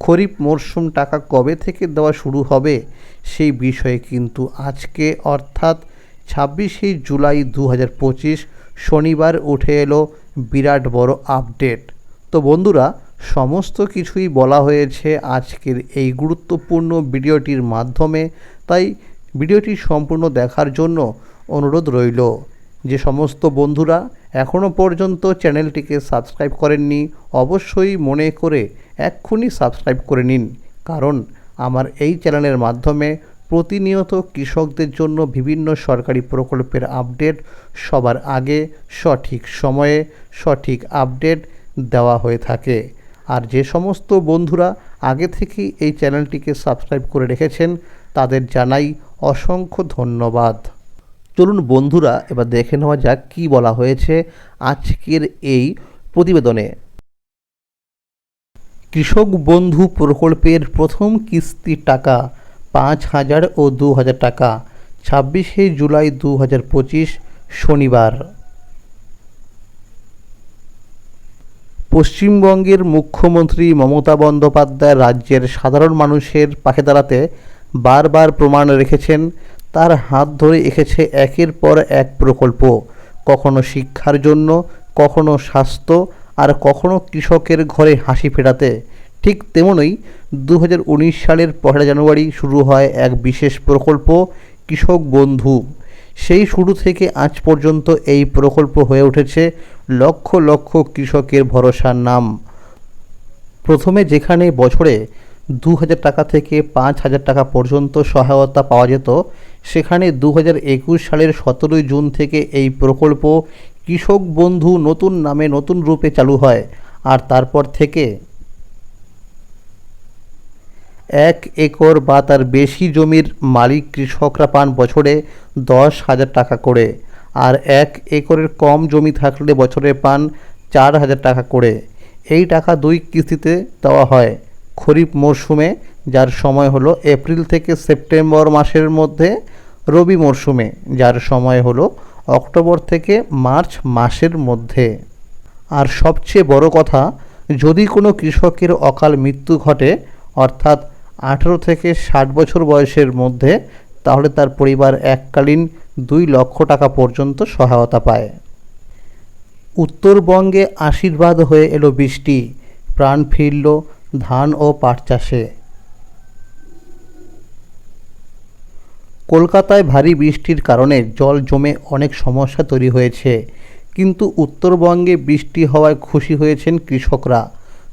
খরিফ মরশুম টাকা কবে থেকে দেওয়া শুরু হবে সেই বিষয়ে কিন্তু আজকে অর্থাৎ ছাব্বিশে জুলাই দু হাজার পঁচিশ শনিবার উঠে এলো বিরাট বড় আপডেট। তো বন্ধুরা, সমস্ত কিছুই বলা হয়েছে আজকের এই গুরুত্বপূর্ণ ভিডিওটির মাধ্যমে, তাই ভিডিওটি সম্পূর্ণ দেখার জন্য অনুরোধ রইল। যে সমস্ত বন্ধুরা এখনও পর্যন্ত চ্যানেলটিকে সাবস্ক্রাইব করেননি, অবশ্যই মনে করে এক্ষুনি সাবস্ক্রাইব করে নিন। কারণ আমার এই চ্যানেলের মাধ্যমে প্রতিনিয়ত কৃষকদের জন্য বিভিন্ন সরকারি প্রকল্পের আপডেট সবার আগে, সঠিক সময়ে, সঠিক আপডেট দেওয়া হয়ে থাকে। আর যে সমস্ত বন্ধুরা আগে থেকেই এই চ্যানেলটিকে সাবস্ক্রাইব করে রেখেছেন, তাদের জানাই অসংখ্য ধন্যবাদ। চলুন বন্ধুরা, এবার দেখে নেওয়া যাক কী বলা হয়েছে আজকের এই প্রতিবেদনে। কৃষক বন্ধু প্রকল্পের প্রথম কিস্তির টাকা পাঁচ হাজার ও দু হাজার টাকা, ছাব্বিশে জুলাই দু হাজার পঁচিশ শনিবার। পশ্চিমবঙ্গের মুখ্যমন্ত্রী মমতা বন্দ্যোপাধ্যায় রাজ্যের সাধারণ মানুষের পাশে দাঁড়াতে বারবার প্রমাণ রেখেছেন তার হাত ধরে এসেছে একের পর এক প্রকল্প, কখনো শিক্ষার জন্য, কখনো স্বাস্থ্য, আর কখনো কৃষকের ঘরে হাসি ফেরাতে। ঠিক তেমনই দু হাজার উনিশ সালের পহেলা জানুয়ারি শুরু হয় এক বিশেষ প্রকল্প, কৃষক বন্ধু। সেই শুরু থেকে আজ পর্যন্ত এই প্রকল্প হয়ে উঠেছে লক্ষ লক্ষ কৃষকের ভরসার নাম। প্রথমে যেখানে বছরে দু হাজার টাকা থেকে পাঁচ হাজার টাকা পর্যন্ত সহায়তা পাওয়া যেত। সেখানে দু হাজার একুশ সালের সতেরোই জুন থেকে এই প্রকল্প কৃষক বন্ধু নতুন নামে নতুন রূপে চালু হয়। আর তারপর থেকে এক একর বা তার বেশি জমির মালিক কৃষকরা পান বছরে দশ হাজার টাকা করে। আর এক একরের কম জমি থাকলে বছরে পান চার হাজার টাকা করে। এই টাকা দুই কিস্তিতে দেওয়া হয়। খরিফ মরশুমে যার সময় হলো এপ্রিল থেকে সেপ্টেম্বর মাসের মধ্যে রবি মরশুমে যার সময় হলো অক্টোবর থেকে মার্চ মাসের মধ্যে। আর সবচেয়ে বড় কথা, যদি কোনো কৃষকের অকাল মৃত্যু ঘটে, অর্থাৎ আঠেরো থেকে ষাট বছর বয়সের মধ্যে, তাহলে তার পরিবার এককালীন দুই লক্ষ টাকা পর্যন্ত সহায়তা পায়। উত্তরবঙ্গে আশীর্বাদ হয়ে এলো বৃষ্টি, প্রাণ ফিরল ধান ও পাট চাষে। কলকাতায় ভারী বৃষ্টির কারণে জল জমে অনেক সমস্যা তৈরি হয়েছে, কিন্তু উত্তরবঙ্গে বৃষ্টি হওয়ায় খুশি হয়েছেন কৃষকরা।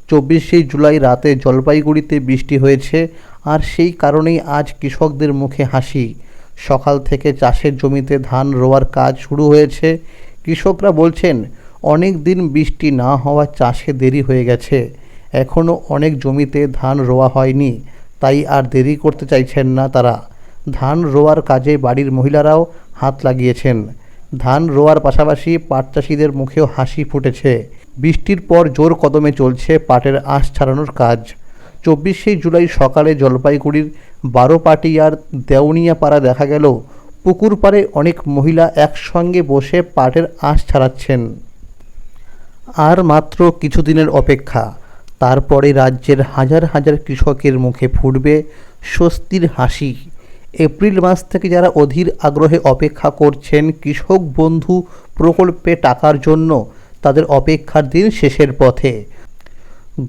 চব্বিশে জুলাই রাতে জলপাইগুড়িতে বৃষ্টি হয়েছে, আর সেই কারণেই আজ কৃষকদের মুখে হাসি। সকাল থেকে চাষের জমিতে ধান রোয়ার কাজ শুরু হয়েছে। কৃষকরা বলছেন, অনেক দিন বৃষ্টি না হওয়া চাষে দেরি হয়ে গেছে। এখনও অনেক জমিতে ধান রোয়া হয়নি, তাই আর দেরি করতে চাইছেন না তারা। ধান রোয়ার কাজে বাড়ির মহিলারাও হাত লাগিয়েছেন। ধান রোয়ার পাশাপাশি পাট চাষিদের মুখেও হাসি ফুটেছে। বৃষ্টির পর জোর কদমে চলছে পাটের আঁশ ছাড়ানোর কাজ। চব্বিশে জুলাই সকালে জলপাইগুড়ির বারোপাটিয়ার দেউনিয়াপাড়া দেখা গেল, পুকুর পাড়ে অনেক মহিলা একসঙ্গে বসে পাটের আঁশ ছাড়াচ্ছেন। আর মাত্র কিছুদিনের অপেক্ষা তারপরে রাজ্যের হাজার হাজার কৃষকের মুখে ফুটবে স্বস্তির হাসি। এপ্রিল মাস থেকে যারা অধীর আগ্রহে অপেক্ষা করছেন কৃষক বন্ধু প্রকল্পে টাকার জন্য, তাদের অপেক্ষার দিন শেষের পথে।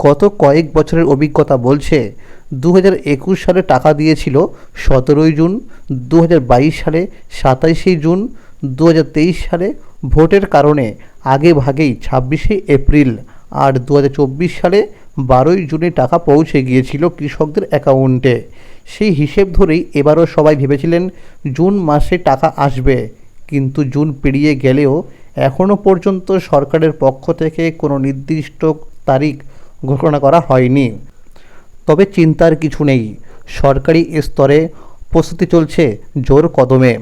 গত কয়েক বছরের অভিজ্ঞতা বলছে দু হাজার একুশ সালে টাকা দিয়েছিল সতেরোই জুন দু হাজার বাইশ সালে সাতাইশে জুন দু হাজার তেইশ সালে ভোটের কারণে আগে ভাগেই ছাব্বিশে এপ্রিল। আর দু হাজার চব্বিশ সালে বারোই জুনে টাকা পৌঁছে গিয়েছিল কৃষকদের অ্যাকাউন্টে। সেই হিসেব ধরেই এবারও সবাই ভেবেছিলেন জুন মাসে টাকা আসবে, কিন্তু জুন পেরিয়ে গেলেও এখনও পর্যন্ত সরকারের পক্ষ থেকে কোনো নির্দিষ্ট তারিখ ঘোষণা করা হয়নি। তবে চিন্তার কিছু নেই, সরকারি স্তরে প্রস্তুতি চলছে জোর কদমে।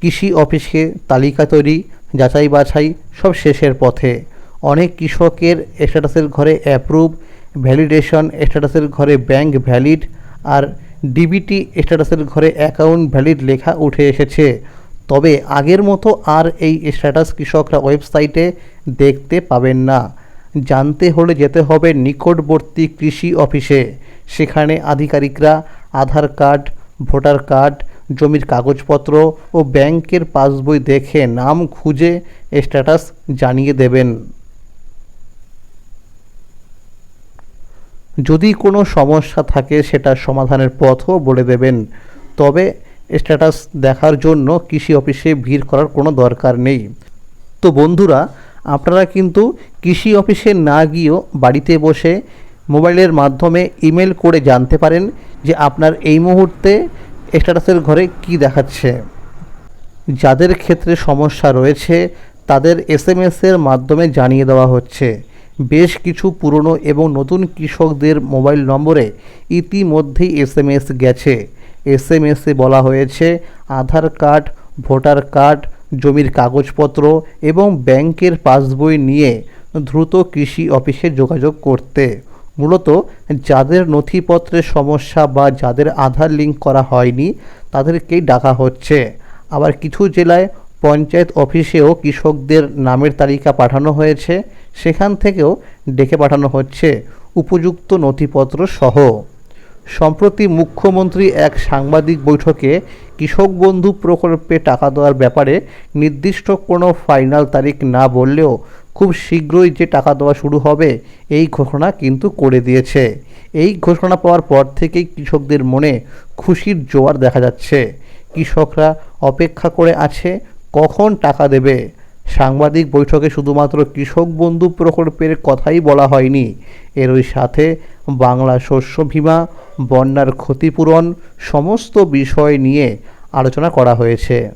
কৃষি অফিসে তালিকা তৈরি যাচাই বাছাই সব শেষের পথে। অনেক কৃষকের স্ট্যাটাসের ঘরে অ্যাপ্রুভ ভ্যালিডেশন স্ট্যাটাসের ঘরে ব্যাংক ভ্যালিড আর ডিবিটি স্ট্যাটাসের ঘরে অ্যাকাউন্ট ভ্যালিড লেখা উঠে এসেছে। তবে আগের মতো আর এই স্ট্যাটাস কৃষকরা ওয়েবসাইটে দেখতে পাবেন না। জানতে হলে যেতে হবে নিকটবর্তী কৃষি অফিসে। সেখানে আধিকারিকরা আধার কার্ড, ভোটার কার্ড, জমির কাগজপত্র ও ব্যাংকের পাসবই দেখে নাম খুঁজে স্ট্যাটাস জানিয়ে দেবেন। যদি কোনো সমস্যা থাকে সেটা সমাধানের পথও বলে দেবেন। তবে স্ট্যাটাস দেখার জন্য কৃষি অফিসে ভিড় করার কোনো দরকার নেই। তো বন্ধুরা, আপনারা কিন্তু কৃষি অফিসে না গিয়েও বাড়িতে বসে মোবাইলের মাধ্যমে ইমেল করে জানতে পারেন যে আপনার এই মুহূর্তে স্ট্যাটাসের ঘরে কি দেখাচ্ছে। যাদের ক্ষেত্রে সমস্যা রয়েছে, তাদের এস এর মাধ্যমে জানিয়ে দেওয়া হচ্ছে। বেশ কিছু পুরনো এবং নতুন কৃষকদের মোবাইল নম্বরে ইতিমধ্যেই এস এম এস গেছে। এস এম এসে বলা হয়েছে, আধার কার্ড, ভোটার কার্ড, জমির কাগজপত্র এবং ব্যাংকের পাসবই নিয়ে দ্রুত কৃষি অফিসে যোগাযোগ করতে। মূলত যাদের নথিপত্রের সমস্যা বা যাদের আধার লিঙ্ক করা হয়নি তাদেরকেই ডাকা হচ্ছে। আবার কিছু জেলায় পঞ্চায়েত অফিসেও কৃষকদের নামের তালিকা পাঠানো হয়েছে। সেখান থেকেও ডেকে পাঠানো হচ্ছে উপযুক্ত নথিপত্র সহ। সম্প্রতি মুখ্যমন্ত্রী এক সাংবাদিক বৈঠকে কৃষক বন্ধু প্রকল্পে টাকা দেওয়ার ব্যাপারে নির্দিষ্ট কোনো ফাইনাল তারিখ না বললেও খুব শীঘ্রই যে টাকা দেওয়া শুরু হবে, এই ঘোষণা কিন্তু করে দিয়েছে। এই ঘোষণা পাওয়ার পর থেকেই কৃষকদের মনে খুশির জোয়ার দেখা যাচ্ছে। কৃষকরা অপেক্ষা করে আছে, কখন টাকা দেবে সাংবাদিক বৈঠকে শুধুমাত্র কৃষক বন্ধু প্রকল্পের কথাই বলা হয়নি। এরই সাথে বাংলা শস্য বীমা, বন্যার ক্ষতিপূরণ সমস্ত বিষয় নিয়ে আলোচনা করা হয়েছে।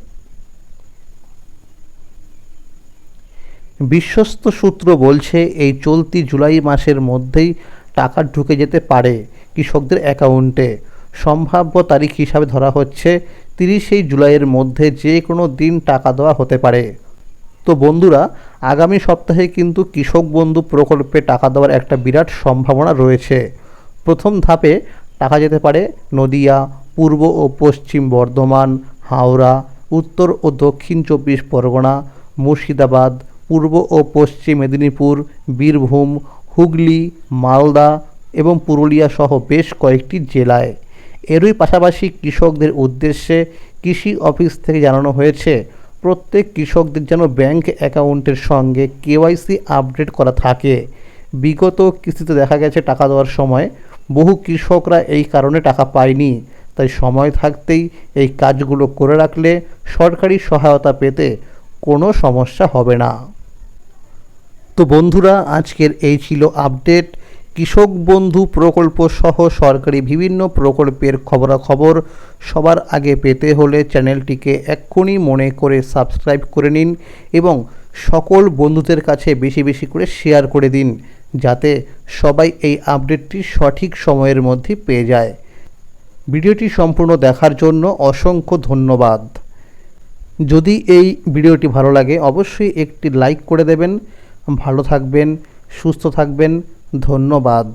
বিশ্বস্ত সূত্র বলছে, এই চলতি জুলাই মাসের মধ্যেই টাকা ঢুকে যেতে পারে কৃষকদের অ্যাকাউন্টে। সম্ভাব্য তারিখ হিসাবে ধরা হচ্ছে তিরিশেই জুলাইয়ের মধ্যে যে কোনো দিন টাকা দেওয়া হতে পারে। তো বন্ধুরা, আগামী সপ্তাহে কিন্তু কৃষক বন্ধু প্রকল্পে টাকা দেওয়ার একটা বিরাট সম্ভাবনা রয়েছে। প্রথম ধাপে টাকা যেতে পারে নদিয়া, পূর্ব ও পশ্চিম বর্ধমান, হাওড়া, উত্তর ও দক্ষিণ চব্বিশ পরগনা, মুর্শিদাবাদ, পূর্ব ও পশ্চিম মেদিনীপুর, বীরভূম, হুগলি, মালদা এবং পুরুলিয়া সহ বেশ কয়েকটি জেলায়। এরই পাশাপাশি কৃষকদের উদ্দেশ্যে কৃষি অফিস থেকে জানানো হয়েছে প্রত্যেক কৃষকদের যেন ব্যাংক অ্যাকাউন্টের সঙ্গে কেওয়াইসি আপডেট করা থাকে। বিগত কিস্তিতে দেখা গেছে টাকা দেওয়ার সময় বহু কৃষকরা এই কারণে টাকা পায়নি। তাই সময় থাকতেই এই কাজগুলো করে রাখলে সরকারি সহায়তা পেতে কোনো সমস্যা হবে না। তো বন্ধুরা, আজকের এই ছিল আপডেট। কৃষক বন্ধু প্রকল্প সহ সরকারি বিভিন্ন প্রকল্পের খবরাখবর সবার আগে পেতে হলে চ্যানেলটিকে এক্ষুনি মনে করে সাবস্ক্রাইব করে নিন এবং সকল বন্ধুদের কাছে বেশি বেশি করে শেয়ার করে দিন, যাতে সবাই এই আপডেটটি সঠিক সময়ের মধ্যে পেয়ে যায়। ভিডিওটি সম্পূর্ণ দেখার জন্য অসংখ্য ধন্যবাদ। যদি এই ভিডিওটি ভালো লাগে, অবশ্যই একটি লাইক করে দেবেন। ভালো থাকবেন, সুস্থ থাকবেন। ধন্যবাদ।